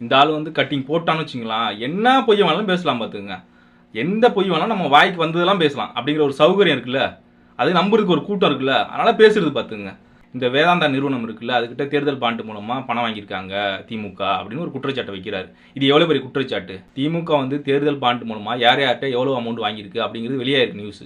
இந்த ஆள் வந்து கட்டிங் போட்டான்னு வச்சுங்களா என்ன பொய் வேணாலும் பேசலாம் பார்த்துங்க எந்த பொய் வேணாலும் நம்ம வாய்க்கு வந்ததெல்லாம் பேசலாம். அப்படிங்கிற ஒரு சௌகரியம் இருக்குல்ல? அது நம்புறதுக்கு ஒரு கூட்டம் இருக்குல்ல? அதனால் பேசுறது பார்த்துங்க இந்த வேதாந்தா நிறுவனம் இருக்குல்ல அதுக்கிட்ட தேர்தல் பாண்டு மூலமாக பணம் வாங்கியிருக்காங்க திமுக அப்படின்னு ஒரு குற்றச்சாட்டை வைக்கிறார். இது எவ்வளோ பெரிய குற்றச்சாட்டு? திமுக வந்து தேர்தல் பாண்டு மூலமாக யார் யார்கிட்ட எவ்வளோ அமௌண்ட் வாங்கியிருக்கு அப்படிங்கிறது வெளியாயிருக்கு நியூஸ்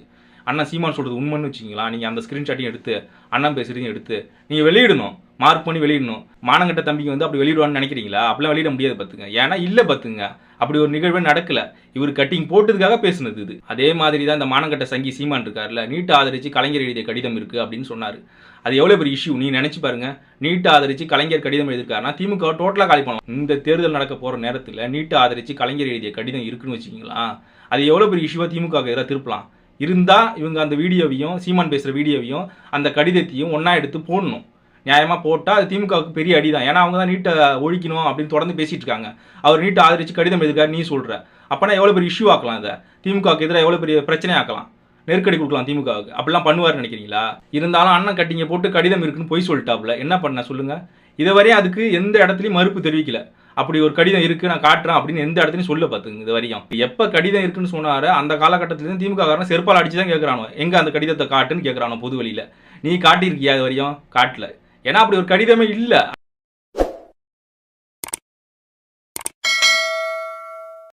அண்ணன் சீமான் சொல்கிறது உண்மைன்னு வச்சிங்களா நீங்கள் அந்த ஸ்க்ரீன்ஷாட்டையும் எடுத்து அண்ணன் பேசுகிறதையும் எடுத்து நீங்கள் வெளியிடணும். மார்க் பண்ணி வெளியிடணும். மானங்கட்ட தம்பிக்கு வந்து அப்படி வெளியிடுவான்னு நினைக்கிறீங்களா? அப்படிலாம் வெளியிட முடியாது பார்த்துங்க. ஏன்னா இல்லை பார்த்துங்க. அப்படி ஒரு நிகழ்வே நடக்கல. இவர் கட்டிங் போட்டதுக்காக பேசுனது இது. அதே மாதிரி தான் இந்த மானங்கட்ட சங்கி சீமான் இருக்கார்ல நீட்டை ஆதரிச்சு கலைஞர் எழுதிய கடிதம் இருக்குது அப்படின்னு சொன்னார். அது எவ்வளோ பெரிய இஷ்யூ நீ நினச்சி பாருங்க. நீட்டை ஆதரிச்சு கலைஞர் கடிதம் எழுதியிருக்காருனா திமுக டோட்டலாக காலி பண்ணலாம். இந்த தேர்தல் நடக்க போகிற நேரத்தில் நீட்டை ஆதரிச்சு கலைஞர் எழுதிய கடிதம் இருக்குன்னு வச்சுக்கீங்களா? அது எவ்வளோ பெரிய இஷ்யூவாக திமுக எதிராக திருப்பலாம். இருந்தால் இவங்க அந்த வீடியோவையும் சீமான் பேசுகிற வீடியோவையும் அந்த கடிதத்தையும் ஒன்றா எடுத்து போடணும். நியாயமாக போட்டால் அது திமுகவுக்கு பெரிய அடி தான் ஏன்னா அவங்க தான் நீட்டை ஒழிக்கணும் அப்படின்னு தொடர்ந்து பேசிட்டு இருக்காங்க அவர் நீட்டை ஆதரிச்சு கடிதம் எழுதிருக்காரு நீ சொல்கிற அப்போனா எவ்வளோ பெரிய இஷ்யூ ஆக்கலாம் இதை? திமுகவுக்கு எதிராக எவ்வளோ பெரிய பிரச்சனை ஆக்கலாம்? நெருக்கடி கொடுக்கலாம் திமுகவுக்கு. அப்படிலாம் பண்ணுவார் நினைக்கிறீங்களா? இருந்தாலும் அண்ணன் கட்டிங்க போட்டு கடிதம் இருக்குன்னு பொய் சொல்லிட்டாப்ல என்ன பண்ண சொல்லுங்க? இதுவரையும் அதுக்கு எந்த இடத்துலையும் மறுப்பு தெரிவிக்கல. அப்படி ஒரு கடிதம் இருக்கு நான் காட்டுறேன் அப்படின்னு எந்த இடத்துலையும் சொல்ல பார்த்துங்க இது வரையும். எப்போ கடிதம் இருக்குன்னு சொன்னாரு அந்த காலகட்டத்திலேருந்து திமுக காரணம் செருப்பால் அடிச்சு தான் கேட்குறானோ எங்கே அந்த கடிதத்தை காட்டுன்னு கேட்குறானோ பொது வழியில் நீ காட்டியிருக்கியா இது வரையும்? காட்டல. ஏன்னா அப்படி ஒரு கடிதமே இல்லை.